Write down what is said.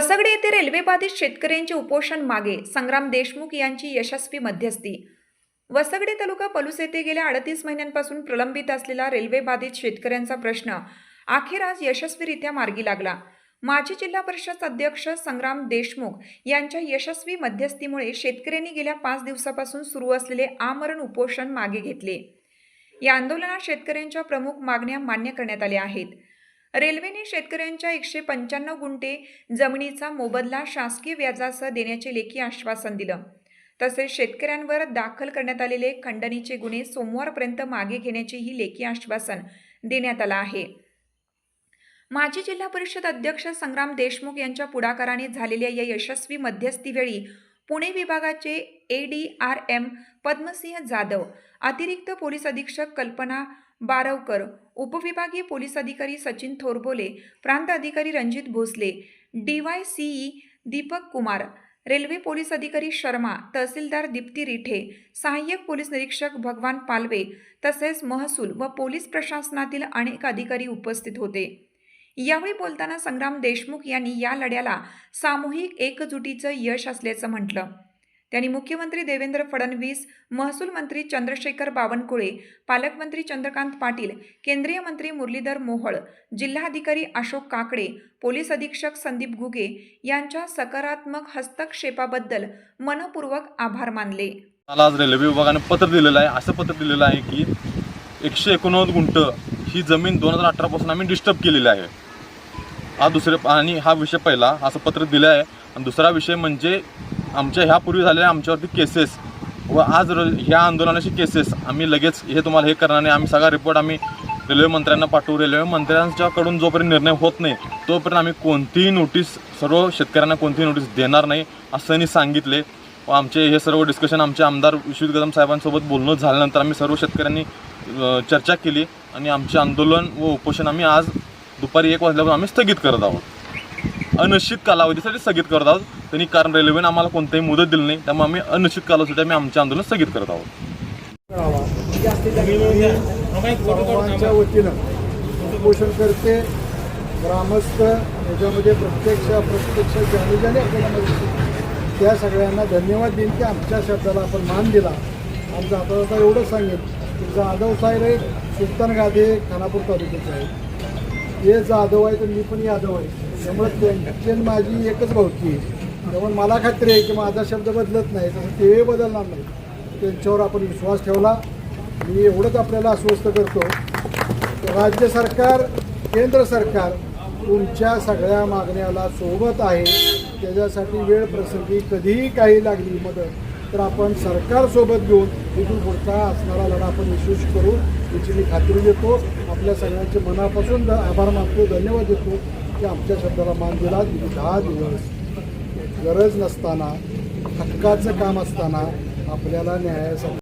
वसगडे येथे रेल्वेबाधित शेतकऱ्यांचे उपोषण मागे संग्राम देशमुख यांची यशस्वी मध्यस्थी. वसगडे तालुका पलूस येथे गेल्या अडतीस महिन्यांपासून प्रलंबित असलेला रेल्वेबाधित शेतकऱ्यांचा प्रश्न अखेर आज यशस्वीरित्या मार्गी लागला. माजी जिल्हा परिषद अध्यक्ष संग्राम देशमुख यांच्या यशस्वी मध्यस्थीमुळे शेतकऱ्यांनी गेल्या पाच दिवसापासून सुरू असलेले आमरण उपोषण मागे घेतले. या आंदोलनात शेतकऱ्यांच्या प्रमुख मागण्या मान्य करण्यात आल्या आहेत. रेल्वेने शेतकऱ्यांच्या एकशे पंच्याण्णव गुंठे जमिनीचा मोबदला शासकीय व्याजासह देण्याचे लेखी आश्वासन दिलं. तसेच शेतकऱ्यांवर दाखल करण्यात आलेले खंडणीचे गुन्हे सोमवारपर्यंत मागे घेण्याचेही लेखी आश्वासन देण्यात आलं आहे. माजी जिल्हा परिषद अध्यक्ष संग्राम देशमुख यांच्या पुढाकाराने झालेल्या या यशस्वी मध्यस्थीवेळी पुणे विभागाचे A D R M Padmasinh Jadhav अतिरिक्त पोलीस अधीक्षक कल्पना बारवकर उपविभागीय पोलीस अधिकारी सचिन थोरबोले प्रांत अधिकारी Ranjit Bhosale D Y C E Deepak Kumar railway police अधिकारी शर्मा तहसीलदार दीप्ती रिठे सहाय्यक पोलीस निरीक्षक भगवान पालवे तसेच महसूल व पोलीस प्रशासनातील अनेक अधिकारी उपस्थित होते. यावेळी बोलताना संग्राम देशमुख यांनी या लढ्याला सामूहिक एकजुटीचं यश असल्याचं म्हटलं. त्यांनी मुख्यमंत्री देवेंद्र फडणवीस महसूल मंत्री चंद्रशेखर बावनकुळे पालकमंत्री चंद्रकांत पाटील केंद्रीय मंत्री मुरलीधर मोहोळ जिल्हाधिकारी अशोक काकडे पोलीस अधीक्षक संदीप घुगे यांच्या सकारात्मक हस्तक्षेपाबद्दल मनपूर्वक आभार मानले. मला आज रेल्वे विभागाने पत्र दिलेलं आहे असं पत्र दिलेलं आहे की एकशे एकोणनव्वद गुंट ही जमीन दोन हजार अठरापासून आम्ही डिस्टर्ब केलेली आहे. हा दुसरे आणि हा विषय पहिला असं पत्र दिलं आहे आणि दुसरा विषय म्हणजे आमच्या ह्यापूर्वी झालेल्या आमच्यावरती केसेस व आज र ह्या आंदोलनाची केसेस आम्ही लगेच हे तुम्हाला हे करणार नाही. आम्ही सगळा रिपोर्ट आम्ही रेल्वे मंत्र्यांना पाठवू. रेल्वे मंत्र्यांच्याकडून जोपर्यंत निर्णय होत नाही तोपर्यंत आम्ही कोणतीही नोटीस सर्व शेतकऱ्यांना कोणतीही नोटीस देणार नाही असं त्यांनी सांगितले. व आमचे हे सर्व डिस्कशन आमचे आमदार विश्वजित कदम साहेबांसोबत बोलणं झाल्यानंतर आम्ही सर्व शेतकऱ्यांनी चर्चा केली आणि आमचे आंदोलन व उपोषण आम्ही आज दुपारी एक वाजल्यापासून आम्ही स्थगित करत आहोत. अनिश्चित कालावधीसाठी स्थगित करत आहोत. त्यांनी कारण रेल्वेने आम्हाला कोणतीही मुदत दिली नाही. त्यामुळे आम्ही अनिश्चित कालावधीसाठी आम्ही आमचे आंदोलन स्थगित करत आहोत. सर्वांच्या वतीनं करते ग्रामस्थ याच्यामध्ये प्रत्यक्ष अप्रत्यक्ष ज्याने ज्याने आपल्याला मदत केली, त्या सगळ्यांना धन्यवाद देईन की आमच्या शब्दाला आपण मान दिला. आमचं आता आता एवढं सांगेन. की जाधव साहेब हे सुलतान खानापूर तालुक्याचे आहे हे जाधव आहे तर मी पण यादव आहे. त्यामुळे त्यांची माझी एकच भावकी आहे. त्यामुळे मला खात्री आहे की माझा शब्द बदलत नाही तसं तेही बदलणार नाही. त्यांच्यावर आपण विश्वास ठेवला. मी एवढंच आपल्याला आश्वस्त करतो. राज्य सरकार केंद्र सरकार तुमच्या सगळ्या मागण्याला सोबत आहे. त्याच्यासाठी वेळ प्रसंगी कधीही काही लागली मदत तर आपण सरकारसोबत घेऊन इथून पुढचा असणारा लढा आपण विशेष करू याची मी खात्री देतो. आपल्या सगळ्यांचे मनापासून आभार मानतो धन्यवाद देतो की आमच्या शब्दाला मान दिला दहा दिवस. गरज नसताना हक्काचं काम असताना आपल्याला न्यायासाठी